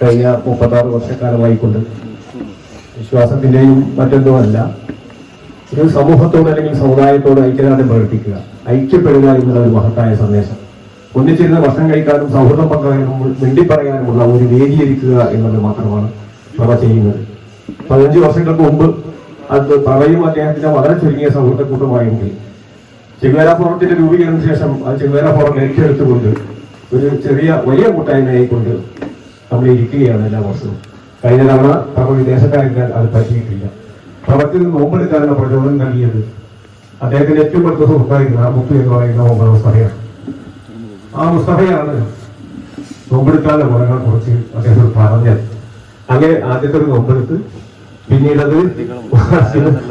കഴിഞ്ഞ മുപ്പത്താറ് വർഷക്കാലമായിക്കൊണ്ട് വിശ്വാസത്തിന്റെയും മറ്റൊന്നുമല്ല ഒരു സമൂഹത്തോട് അല്ലെങ്കിൽ സമുദായത്തോട് ഐക്യദാർഢ്യം പ്രകടിപ്പിക്കുക ഐക്യപ്പെടുക എന്നുള്ള ഒരു മഹത്തായ സന്ദേശം. ഒന്നിച്ചിരുന്ന് ഭക്ഷണം കഴിക്കാനും സൗഹൃദം പങ്കാനും മിണ്ടി പറയാനുമുള്ള ഒരു വേദിയിരിക്കുക എന്നത് മാത്രമാണ് പ്രഭ ചെയ്യുന്നത്. പതിനഞ്ച് വർഷങ്ങൾക്ക് മുമ്പ് അത് പ്രളയും അദ്ദേഹത്തിന്റെ വളരെ ചുരുങ്ങിയ സൗഹൃദ കൂട്ടമായെങ്കിൽ ചെങ്ങാര ഫോറത്തിന്റെ രൂപീകരണത്തിന് ശേഷം ആ ചെങ്ങേര ഫോറം ഏറ്റെടുത്തുകൊണ്ട് ഒരു ചെറിയ വലിയ കൂട്ടായ്മയായിക്കൊണ്ട് നമ്മൾ ഇരിക്കുകയാണ് എല്ലാ വർഷവും. കഴിഞ്ഞ തവണ പ്രഭ വിദേശത്തായിരുന്നാൽ അത് പറ്റിയിട്ടില്ല. പ്രഭത്തിൽ നോമ്പെടുക്കാനുള്ള പ്രചോദനം നൽകിയത് അദ്ദേഹത്തിന്റെ ഏറ്റവും അടുത്ത സുഹൃത്തായിരുന്ന മുത്തു എന്ന് പറയുന്ന മുഹമ്മദ് മുസ്തഫയാണ്. ആ മുസ്തഫയാണ് നോമ്പെടുക്കാനുള്ള ഗുണങ്ങളെ കുറച്ച് അദ്ദേഹം പറഞ്ഞത്. അങ്ങനെ ആദ്യത്തെ ഒരു നോമ്പെടുത്ത് പിന്നീട് അത്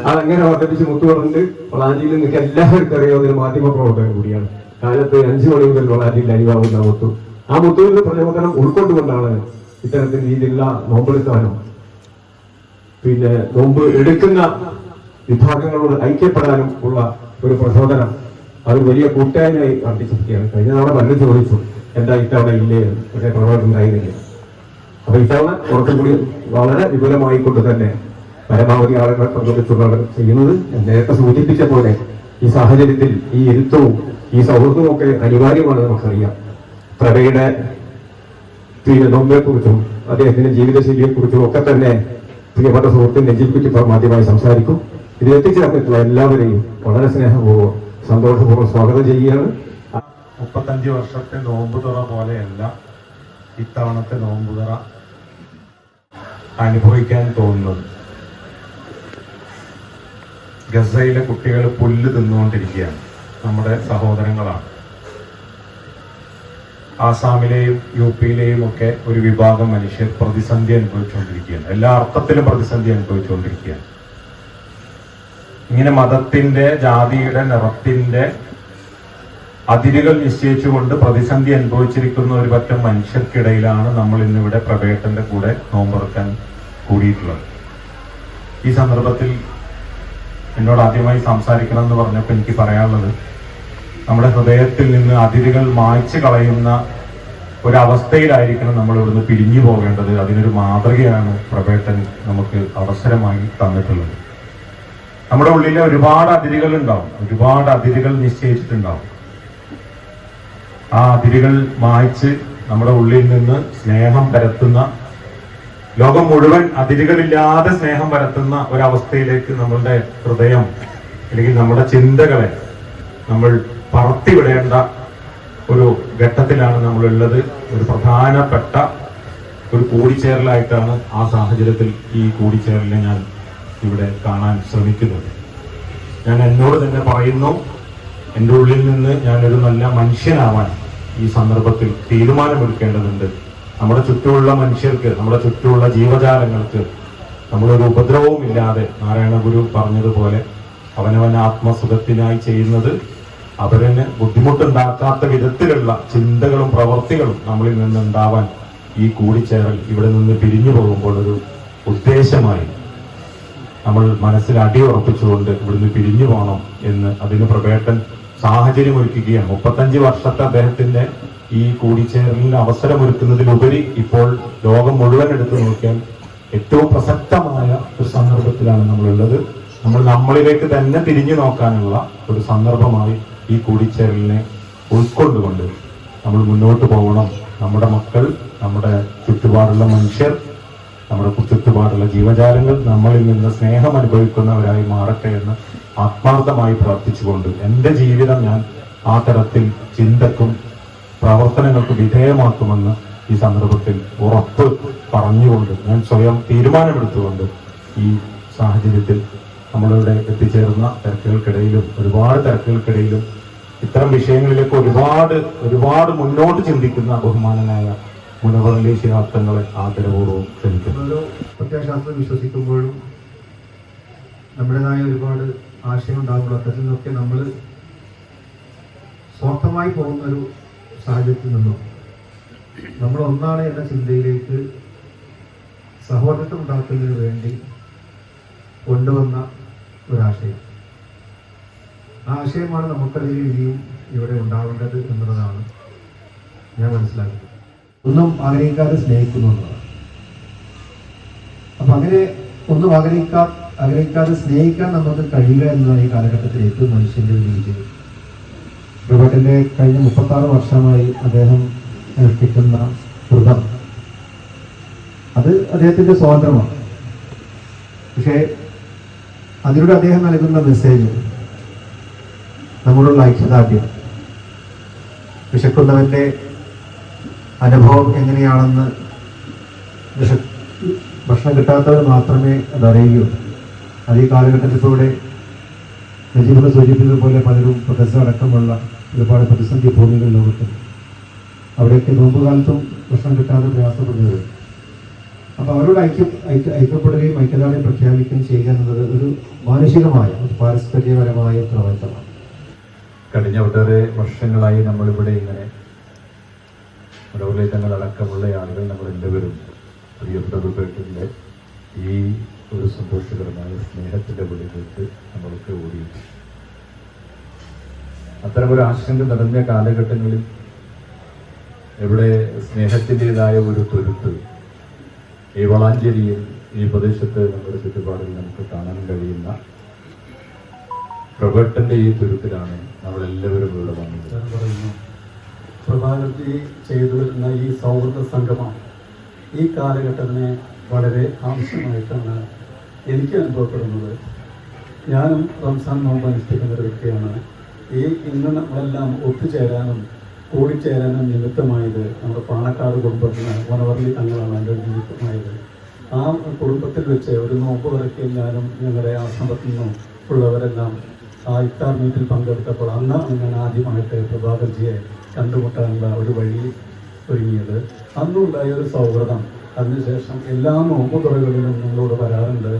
അതങ്ങനെ വർദ്ധിപ്പിച്ച് മുത്തു പറഞ്ഞിട്ട് വളാഞ്ചിയിൽ നിൽക്കാൻ എല്ലാവർക്കും അറിയാവുന്ന ഒരു മാധ്യമ പ്രവർത്തകൻ കൂടിയാണ്. കാലത്ത് അഞ്ചു മണി മുതൽ വളാഞ്ചിയിൽ അരിവാകുന്ന മുത്തു. ആ മുത്തുവിന്റെ പ്രചോദനം ഉൾക്കൊണ്ടുകൊണ്ടാണ് ഇത്തരത്തിൽ രീതിയിലുള്ള നോമ്പെടുക്കാനും പിന്നെ നോമ്പ് എടുക്കുന്ന വിഭാഗങ്ങളോട് ഐക്യപ്പെടാനും ഉള്ള ഒരു പ്രചോദനം അത് വലിയ കൂട്ടായ്മയായി വർദ്ധിച്ചിരിക്കുകയാണ്. കഴിഞ്ഞ തവണ പലരും ചോദിച്ചു എന്താ ഇത്തവണ ഇല്ലേ. പക്ഷേ പ്രവർത്തനം ഉണ്ടായിരുന്നില്ല? അപ്പൊ ഇത്തവണ കുറച്ചും കൂടി വളരെ വിപുലമായിക്കൊണ്ട് തന്നെ പരമാവധി ആളുകളെ പ്രചോദിച്ചുള്ള ചെയ്യുന്നത്. നേരത്തെ സൂചിപ്പിച്ച പോലെ ഈ സാഹചര്യത്തിൽ ഈ ഇരുത്തവും ഈ സൗഹൃദവും ഒക്കെ അനിവാര്യമാണ് നമുക്കറിയാം. പ്രഭയുടെ പിന്നെ നോമ്പിനെ കുറിച്ചും അദ്ദേഹത്തിന്റെ ജീവിതശൈലിയെ കുറിച്ചും ഒക്കെ തന്നെ പ്രിയപ്പെട്ട നജീബ് കുറ്റി ആദ്യമായി സംസാരിക്കും. ഇത് എത്തിച്ചേർന്നിട്ടുള്ള എല്ലാവരെയും വളരെ സ്നേഹപൂർവം സന്തോഷപൂർവം സ്വാഗതം ചെയ്യുകയാണ്. മുപ്പത്തഞ്ച് വർഷത്തെ നോമ്പുതുറ പോലെയല്ല ഇത്തവണത്തെ നോമ്പുതുറ അനുഭവിക്കാൻ തോന്നുന്നത്. ഗസയിലെ കുട്ടികൾ പുല്ല് തിന്നുകൊണ്ടിരിക്കുകയാണ്. നമ്മുടെ സഹോദരങ്ങളാണ്. ആസാമിലെയും യു പിയിലെയും ഒക്കെ ഒരു വിഭാഗം മനുഷ്യർ പ്രതിസന്ധി അനുഭവിച്ചുകൊണ്ടിരിക്കുകയാണ്. എല്ലാ അർത്ഥത്തിലും പ്രതിസന്ധി അനുഭവിച്ചുകൊണ്ടിരിക്കുകയാണ്. ഇങ്ങനെ മതത്തിന്റെ ജാതിയുടെ നിറത്തിന്റെ അതിരുകൾ നിശ്ചയിച്ചുകൊണ്ട് പ്രതിസന്ധി അനുഭവിച്ചിരിക്കുന്ന ഒരു പറ്റം മനുഷ്യർക്കിടയിലാണ് നമ്മൾ ഇന്നിവിടെ പ്രവേട്ടന്റെ കൂടെ നോമ്പറക്കാൻ കൂടിയിട്ടുള്ളത്. ഈ സന്ദർഭത്തിൽ എന്നോട് ആദ്യമായി സംസാരിക്കണം എന്ന് പറഞ്ഞപ്പോൾ എനിക്ക് പറയാനുള്ളത് നമ്മുടെ ഹൃദയത്തിൽ നിന്ന് അതിരുകൾ മായ്ച്ചു കളയുന്ന ഒരവസ്ഥയിലായിരിക്കണം നമ്മൾ ഇവിടുന്ന് പിരിഞ്ഞു പോകേണ്ടത്. അതിനൊരു മാതൃകയാണ് പ്രവേട്ടൻ നമുക്ക് അവസരമായി തന്നിട്ടുള്ളത്. നമ്മുടെ ഉള്ളിലെ ഒരുപാട് അതിരുകൾ ഉണ്ടാവും ഒരുപാട് അതിരുകൾ നിശ്ചയിച്ചിട്ടുണ്ടാവും. ആ അതിരുകൾ മായ്ച്ച് നമ്മുടെ ഉള്ളിൽ നിന്ന് സ്നേഹം പരത്തുന്ന ലോകം മുഴുവൻ അതിരുകളില്ലാതെ സ്നേഹം പരത്തുന്ന ഒരവസ്ഥയിലേക്ക് നമ്മളുടെ ഹൃദയം അല്ലെങ്കിൽ നമ്മുടെ ചിന്തകളെ നമ്മൾ പറത്തിവിടേണ്ട ഒരു ഘട്ടത്തിലാണ് നമ്മളുള്ളത്. ഒരു പ്രധാനപ്പെട്ട ഒരു കൂടിച്ചേരലായിട്ടാണ് ആ സാഹചര്യത്തിൽ ഈ കൂടിച്ചേരലിനെ ഞാൻ ഇവിടെ കാണാൻ ശ്രമിക്കുന്നത്. ഞാൻ എന്നോട് തന്നെ പറയുന്നു എന്റെ ഉള്ളിൽ നിന്ന് ഞാനൊരു നല്ല മനുഷ്യനാവാൻ ഈ സന്ദർഭത്തിൽ തീരുമാനമെടുക്കേണ്ടതുണ്ട്. നമ്മുടെ ചുറ്റുമുള്ള മനുഷ്യർക്ക് നമ്മുടെ ചുറ്റുമുള്ള ജീവജാലങ്ങൾക്ക് നമ്മളൊരു ഉപദ്രവവും ഇല്ലാതെ നാരായണ ഗുരു പറഞ്ഞതുപോലെ അവനവൻ ആത്മസുഖത്തിനായി ചെയ്യുന്നത് അവരന് ബുദ്ധിമുട്ടുണ്ടാക്കാത്ത വിധത്തിലുള്ള ചിന്തകളും പ്രവർത്തികളും നമ്മളിൽ നിന്നുണ്ടാവാൻ ഈ കൂടിച്ചേരൽ ഇവിടെ നിന്ന് പിരിഞ്ഞു പോകുമ്പോൾ ഒരു ഉദ്ദേശമായി നമ്മൾ മനസ്സിൽ അടിയുറപ്പിച്ചുകൊണ്ട് ഇവിടുന്ന് പിരിഞ്ഞു പോകണം എന്ന് അതിന് പ്രവേട്ടൻ സാഹചര്യം ഒരുക്കുകയാണ് മുപ്പത്തഞ്ച് വർഷത്തെ അദ്ദേഹത്തിന്റെ ഈ കൂടിച്ചേരലിന് അവസരമൊരുക്കുന്നതിലുപരി ഇപ്പോൾ ലോകം മുഴുവൻ എടുത്തു നോക്കിയാൽ ഏറ്റവും പ്രസക്തമായ ഒരു സന്ദർഭത്തിലാണ് നമ്മളുള്ളത്. നമ്മൾ നമ്മളിലേക്ക് തന്നെ തിരിഞ്ഞു നോക്കാനുള്ള ഒരു സന്ദർഭമായി ഈ കൂടിച്ചേരലിനെ ഉൾക്കൊണ്ടുകൊണ്ട് നമ്മൾ മുന്നോട്ട് പോകണം. നമ്മുടെ മക്കൾ നമ്മുടെ ചുറ്റുപാടുള്ള മനുഷ്യർ നമ്മുടെ ചുറ്റുപാടുള്ള ജീവജാലങ്ങൾ നമ്മളിൽ നിന്ന് സ്നേഹം അനുഭവിക്കുന്നവരായി മാറട്ടെ എന്ന് ആത്മാർത്ഥമായി പ്രാർത്ഥിച്ചുകൊണ്ട് എന്റെ ജീവിതം ഞാൻ ആ തരത്തിൽ ചിന്തക്കും പ്രവർത്തനങ്ങൾക്ക് വിധേയമാക്കുമെന്ന് ഈ സന്ദർഭത്തിൽ ഉറപ്പ് പറഞ്ഞുകൊണ്ട് ഞാൻ സ്വയം തീരുമാനമെടുത്തുകൊണ്ട് ഈ സാഹചര്യത്തിൽ നമ്മളിവിടെ എത്തിച്ചേർന്ന തിരക്കുകൾക്കിടയിലും ഒരുപാട് തിരക്കുകൾക്കിടയിലും ഇത്തരം വിഷയങ്ങളിലേക്ക് ഒരുപാട് ഒരുപാട് മുന്നോട്ട് ചിന്തിക്കുന്ന ബഹുമാനനായ മുനവറലി ശിഹാബ്ദങ്ങളെ ആദരപൂർവം ക്ഷണിക്കുന്നു. ഓരോ പ്രത്യയശാസ്ത്രം വിശ്വസിക്കുമ്പോഴും നമ്മുടേതായ ഒരുപാട് ആശയം ഉണ്ടാകുമ്പോൾ അത്തരത്തിൽ നിന്നൊക്കെ നമ്മൾ സ്വാർത്ഥമായി പോകുന്ന ഒരു സാഹചര്യത്തിൽ നിന്നും നമ്മൾ ഒന്നാണ് എന്ന ചിന്തയിലേക്ക് സഹോദരത്വം ഉണ്ടാക്കുന്നതിന് വേണ്ടി കൊണ്ടുവന്ന ഒരാശയം. ആശയമാണ് നമുക്കതിൽ ഇനിയും ഇവിടെ ഉണ്ടാവേണ്ടത് എന്നുള്ളതാണ് ഞാൻ മനസ്സിലാക്കുന്നത്. ഒന്നും ആഗ്രഹിക്കാതെ സ്നേഹിക്കുന്നു എന്നുള്ളതാണ്. അപ്പൊ അങ്ങനെ ഒന്നും ആഗ്രഹിക്കാ ആഗ്രഹിക്കാതെ സ്നേഹിക്കാൻ നമുക്ക് കഴിയുക എന്നതാണ് ഈ കാലഘട്ടത്തിൽ ഏറ്റവും മനുഷ്യന്റെ ഒരു രീതി. റോബർട്ടിന്റെ കഴിഞ്ഞ മുപ്പത്താറ് വർഷമായി അദ്ദേഹം കിട്ടുന്ന വ്രതം. അത് അദ്ദേഹത്തിന്റെ സ്വാതന്ത്ര്യമാണ്. പക്ഷേ അതിലൂടെ അദ്ദേഹം നൽകുന്ന മെസ്സേജ് നമ്മളുള്ള ഐക്യദാർഢ്യം വിശക്കുന്നവന്റെ അനുഭവം എങ്ങനെയാണെന്ന് വിശ ഭക്ഷണം കിട്ടാത്തവർ മാത്രമേ അതറിയുകയുള്ളൂ അത് ഈ കാലഘട്ടത്തിലൂടെ നജീബിനെ സൂചിപ്പിച്ചത് പോലെ പലരും പ്രദേശം അടക്കമുള്ള ഒരുപാട് പ്രതിസന്ധി ഭൂമികൾ ലോകത്ത്. അവിടെയൊക്കെ നോമ്പ് കാലത്തും ഭക്ഷണം കിട്ടാതെ പ്രയാസപ്പെടുന്നത് അപ്പോൾ അവരോട് ഐക്യ ഐക്യ ഐക്യപ്പെടുകയും ഐക്യദാർഢ്യം പ്രഖ്യാപിക്കുകയും ചെയ്യുക എന്നത് ഒരു മാനുഷികമായ ഒരു പാരസ്പര്യപരമായ ഉത്തരവാദിത്തമാണ് കഴിഞ്ഞ ഒട്ടേറെ വർഷങ്ങളായി നമ്മളിവിടെ ഇങ്ങനെ മുടവുലേറ്റങ്ങൾ അടക്കമുള്ള ആളുകൾ നമ്മൾ എല്ലാവരും പ്രിയപ്പെട്ട ദുബേട്ടിന്റെ ഈ ഒരു സന്തോഷകരമായ സ്നേഹത്തിന്റെ കേട്ട് നമ്മൾക്ക് ഓടി അത്തരം ഒരു ആശങ്ക നിറഞ്ഞ കാലഘട്ടങ്ങളിൽ ഇവിടെ സ്നേഹത്തിന്റെതായ ഒരു തുരുത്ത് ഈ വളാഞ്ചേരിയിൽ ഈ പ്രദേശത്ത് നമ്മുടെ ചുറ്റുപാടിൽ നമുക്ക് കാണാൻ കഴിയുന്ന പ്രൊബർട്ടന്റെ ഈ തുരുത്തിലാണ് നമ്മളെല്ലാവരും ഇവിടെ വന്നത്. പ്രഭാകർജി ചെയ്തു വരുന്ന ഈ സൗഹൃദ സംഗമം ഈ കാലഘട്ടത്തിന് വളരെ ആവശ്യമായിട്ടാണ് എനിക്ക് അനുഭവപ്പെടുന്നത്. ഞാനും റംസാൻ നോമ്പ് അനുഷ്ഠിക്കുന്ന ഒരു വ്യക്തിയാണ്. ഈ ഇന്ന് നമ്മളെല്ലാം ഒത്തുചേരാനും കൂടിച്ചേരാനും നിമിത്തമായത് നമ്മുടെ പാണക്കാട് കുടുംബത്തിന് വനവർലി തങ്ങളാണ് എന്റെ നിമിത്തമായത് ആ കുടുംബത്തിൽ വെച്ച് ഒരു നോമ്പ് വരയ്ക്ക് ഞാനും ഞങ്ങളുടെ ആശ്രമത്തിൽ നിന്നും ഉള്ളവരെല്ലാം ആ ഇഫ്താർ മീറ്റിൽ പങ്കെടുത്തപ്പോൾ അന്നാണ് ഞാൻ ആദ്യമായിട്ട് പ്രഭാകർജിയെ കണ്ടുമുട്ടാനുള്ള ഒരു വഴി ഒരുങ്ങിയത്. അന്നുണ്ടായ ഒരു സൗഹൃദം. അതിനുശേഷം എല്ലാ നോമ്പുതുറകളിലും നിങ്ങളോട് വരാറുണ്ട്.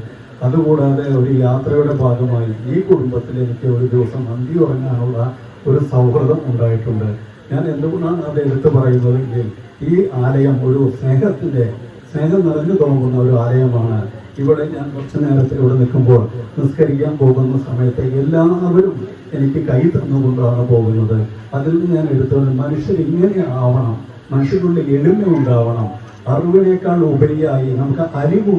അതുകൂടാതെ ഒരു യാത്രയുടെ ഭാഗമായി ഈ കുടുംബത്തിൽ എനിക്ക് ഒരു ദിവസം അന്തി ഉറങ്ങാനുള്ള ഒരു സൗഹൃദം ഉണ്ടായിട്ടുണ്ട്. ഞാൻ എന്തുകൊണ്ടാണ് അത് എടുത്തു പറയുന്നതെങ്കിൽ ഈ ആലയം ഒരു സ്നേഹത്തിന്റെ സ്നേഹം നിറഞ്ഞു തോന്നുന്ന ഒരു ആലയമാണ്. ഇവിടെ ഞാൻ കുറച്ചു നേരത്തെ ഇവിടെ നിൽക്കുമ്പോൾ നിസ്കരിക്കാൻ പോകുന്ന സമയത്ത് എല്ലാവരും എനിക്ക് കൈ തന്നുകൊണ്ടാണ് പോകുന്നത്. അതിൽ നിന്ന് ഞാൻ എടുത്തത് മനുഷ്യർ ഇങ്ങനെ ആവണം. മനുഷ്യരുടെ എളിമ ഉണ്ടാവണം. അറിവിനേക്കാൾ ഉപരിയായി നമുക്ക് അറിവ്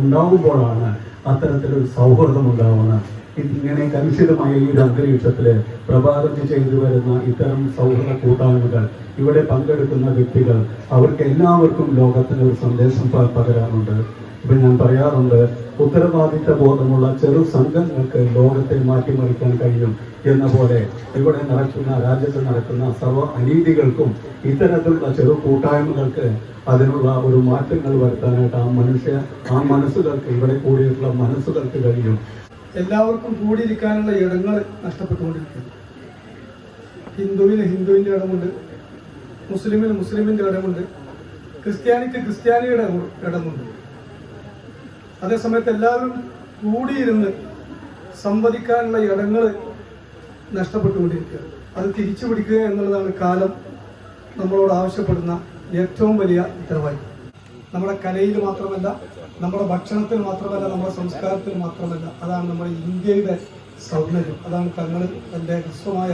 ഉണ്ടാവുമ്പോഴാണ് അത്തരത്തിലൊരു സൗഹൃദം ഉണ്ടാവുന്നത്. ഇങ്ങനെ കലുഷിതമായ ഈ ഒരു അന്തരീക്ഷത്തിൽ പ്രഭാതത്തിൽ ചെയ്തു വരുന്ന ഇത്തരം സൗഹൃദ കൂട്ടായ്മകൾ ഇവിടെ പങ്കെടുക്കുന്ന വ്യക്തികൾ അവർക്ക് എല്ലാവർക്കും ലോകത്തിന് ഒരു സന്ദേശം പകരാനുണ്ട്. ഇപ്പൊ ഞാൻ പറയാറുണ്ട് ഉത്തരവാദിത്ത ബോധമുള്ള ചെറു സംഘങ്ങൾക്ക് ലോകത്തെ മാറ്റിമറിക്കാൻ കഴിയും എന്ന പോലെ ഇവിടെ നടക്കുന്ന രാജ്യത്ത് നടക്കുന്ന സർവ അനീതികൾക്കും ഇത്തരത്തിലുള്ള ചെറു കൂട്ടായ്മകൾക്ക് അതിനുള്ള ഒരു മാറ്റങ്ങൾ വരുത്താനായിട്ട് ആ മനുഷ്യ ആ മനസ്സുകൾക്ക് ഇവിടെ കൂടിയിട്ടുള്ള മനസ്സുകൾക്ക് കഴിയും. എല്ലാവർക്കും കൂടിയിരിക്കാനുള്ള ഇടങ്ങൾ നഷ്ടപ്പെട്ടുകൊണ്ടിരിക്കുന്നു. ഹിന്ദുവിന് ഹിന്ദുവിന്റെ ഇടമുണ്ട് മുസ്ലിമിന് മുസ്ലിമിന്റെ ഇടമുണ്ട് ക്രിസ്ത്യാനിക്ക് ക്രിസ്ത്യാനിയുടെ ഇടമുണ്ട്. അതേസമയത്ത് എല്ലാവരും കൂടിയിരുന്ന് സംവദിക്കാനുള്ള ഇടങ്ങൾ നഷ്ടപ്പെട്ടുകൊണ്ടിരിക്കുക അത് തിരിച്ചു പിടിക്കുക എന്നുള്ളതാണ് കാലം നമ്മളോട് ആവശ്യപ്പെടുന്ന ഏറ്റവും വലിയ ഉത്തരവാദിത്വം നമ്മുടെ കലയിൽ മാത്രമല്ല നമ്മുടെ ഭക്ഷണത്തിൽ മാത്രമല്ല നമ്മുടെ സംസ്കാരത്തിൽ മാത്രമല്ല അതാണ് നമ്മുടെ ഇന്ത്യയുടെ സൗന്ദര്യം. അതാണ് തങ്ങൾ എന്റെ ഹ്രസ്വമായ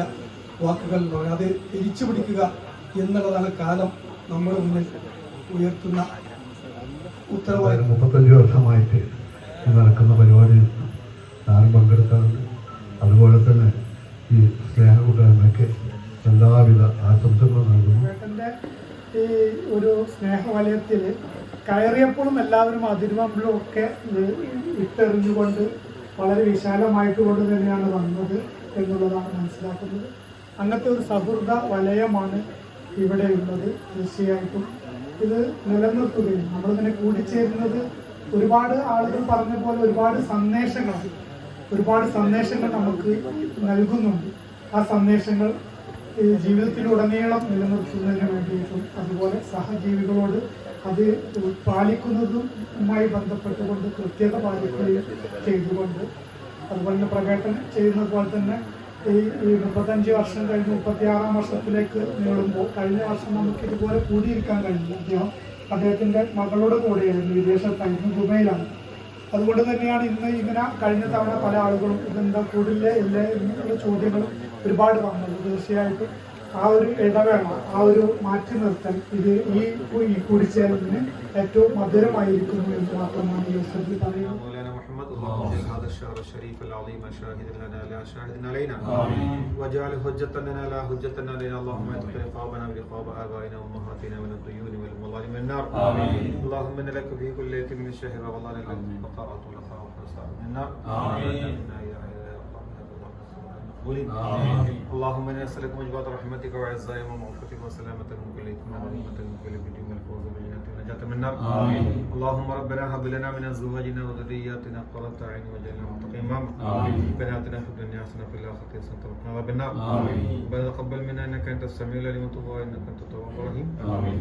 വാക്കുകൾ അത് തിരിച്ചു പിടിക്കുക എന്നുള്ളതാണ് കാലം നമ്മുടെ മുന്നിൽ ഉയർത്തുന്ന ഉത്തരവാദിത്വം. മുപ്പത്തഞ്ച് വർഷമായിട്ട് നടക്കുന്ന പരിപാടിയിൽ ഞാനും പങ്കെടുക്കാറുണ്ട്. അതുപോലെ തന്നെ ഈ സ്നേഹകൂട്ടായ്മയ്ക്ക് എല്ലാവിധ ആശംസകളും നൽകുന്നു. ഈ ഒരു സ്നേഹവലയത്തിൽ കയറിയപ്പോഴും എല്ലാവരും അതിരുവമ്പിലും ഒക്കെ ഇട്ടെറിഞ്ഞുകൊണ്ട് വളരെ വിശാലമായിട്ട് കൊണ്ട് തന്നെയാണ് വന്നത് എന്നുള്ളതാണ് മനസ്സിലാക്കുന്നത്. അങ്ങനത്തെ ഒരു സൗഹൃദ വലയമാണ് ഇവിടെയുള്ളത് തീർച്ചയായിട്ടും ഇത് നിലനിർത്തുകയും നമ്മളിങ്ങനെ കൂടിച്ചേരുന്നത് ഒരുപാട് ആളുകൾ പറഞ്ഞ പോലെ ഒരുപാട് സന്ദേശങ്ങൾ ഒരുപാട് സന്ദേശങ്ങൾ നമുക്ക് നൽകുന്നുണ്ട്. ആ സന്ദേശങ്ങൾ ജീവിതത്തിലുടനീളം നിലനിർത്തുന്നതിന് വേണ്ടിയിട്ടും അതുപോലെ സഹജീവികളോട് അത് പാലിക്കുന്നതുമായി ബന്ധപ്പെട്ടുകൊണ്ട് കൃത്യത പാലിക്കുകയും ചെയ്തുകൊണ്ട് അതുപോലെ തന്നെ പ്രകടനം ചെയ്യുന്നത് പോലെ തന്നെ ഈ മുപ്പത്തഞ്ച് വർഷം കഴിഞ്ഞ് മുപ്പത്തിയാറാം വർഷത്തിലേക്ക് നീളുമ്പോൾ കഴിഞ്ഞ വർഷം നമുക്ക് ഇതുപോലെ കൂടിയിരിക്കാൻ കഴിഞ്ഞു. അദ്ദേഹം അദ്ദേഹത്തിന്റെ മകളുടെ കൂടെയായിരുന്നു വിദേശത്തായിരുന്നു ദുബൈയിലാണ്. അതുകൊണ്ട് തന്നെയാണ് ഇന്ന് ഇങ്ങനെ കഴിഞ്ഞ തവണ പല ആളുകളും ഇതെന്താ കൂടില്ലേ ഇല്ലേ എന്നുള്ള ചോദ്യങ്ങളും ഒരുപാട് വന്നത്. തീർച്ചയായിട്ടും ആ ഒരു ഇടവേള ആ ഒരു മാറ്റി നിർത്തൽ ഇത് ഈ ഈ കൂടിച്ചേരലിന് ഏറ്റവും മധുരമായിരിക്കുന്നു എന്ന് മാത്രമാണ് അവസരത്തിൽ പറയുന്നത്. المقبولين اللهم إنا نسألك مجبات رحمتك وعزائك ومغفرتك وسلامه المقبلين ونعمه المقبلين والفوز بالجنه ونجاه من النار. اللهم ربنا هب لنا من أزواجنا وذرياتنا قرة عين وجعلنا متقين إمام. ربنا آتنا في الدنيا حسنة في الآخرة حسنة وقنا عذاب النار. آمين. ربنا تقبل منا إنك أنت السميع العليم وتب إنك أنت التواب الرحيم. آمين.